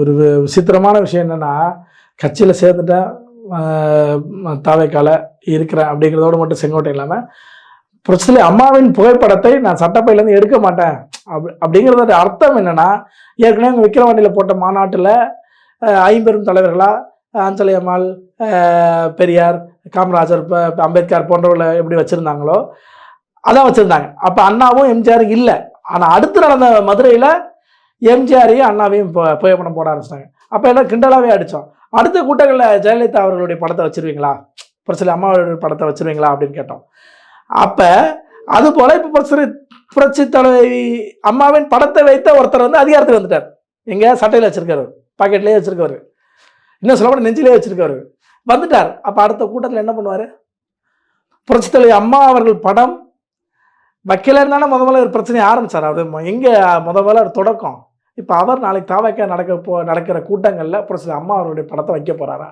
ஒரு விசித்திரமான விஷயம் என்னென்னா கட்சியில் சேர்ந்துட்டேன் தாவைக்கால இருக்கிறேன் அப்படிங்கிறதோட மட்டும் செங்கோட்டை இல்லாமல் பிரச்சனை அம்மாவின் புகைப்படத்தை நான் சட்டப்பையிலேருந்து எடுக்க மாட்டேன். அப்படி அப்படிங்கிறதோட அர்த்தம் என்னென்னா ஏற்கனவே அங்கே விக்கிரவாண்டியில் போட்ட மாநாட்டில் ஐம்பெரும் தலைவர்களாக அஞ்சலி அம்மாள் பெரியார் காமராஜர் அம்பேத்கர் போன்றவர்களை எப்படி வச்சுருந்தாங்களோ அதான் வச்சுருந்தாங்க. அப்போ அண்ணாவும் எம்ஜிஆர் இல்லை. ஆனால் அடுத்து நடந்த மதுரையில் எம்ஜிஆரையும் அண்ணாவையும் பு- புகைப்படம் போட ஆரம்பிச்சிட்டாங்க. அப்போ எல்லாம் கிண்டலாகவே அடித்தோம் அடுத்த கூட்டங்களில் ஜெயலலிதா அவர்களுடைய படத்தை வச்சிருவீங்களா? புரட்சி அம்மாவுடைய படத்தை வச்சிருவீங்களா? அப்படின்னு கேட்டோம். அப்போ அது போல் இப்போ புரட்சி புரட்சி தலைவி அம்மாவின் படத்தை வைத்த ஒருத்தர் வந்து அதிகாரத்துக்கு வந்துட்டார். எங்கே? சட்டையில் வச்சிருக்காரு. பாக்கெட்லேயே வச்சுருக்காரு. இன்னும் சொல்லப்பட நெஞ்சிலே வச்சுருக்காரு. வந்துட்டார். அப்போ அடுத்த கூட்டத்தில் என்ன பண்ணுவார்? புரட்சி தலைவி அம்மா அவர்கள் படம் வைக்கலன்னு தானே முத முதல்ல ஒரு பிரச்சனையை ஆரம்பிச்சார். அது எங்கே முத முதல்ல ஒரு தொடக்கம். இப்போ அவர் நாளைக்கு தாவக்க நடக்க போ நடக்கிற கூட்டங்களில் புரட்சி அம்மா அவருடைய படத்தை வைக்க போகிறாரா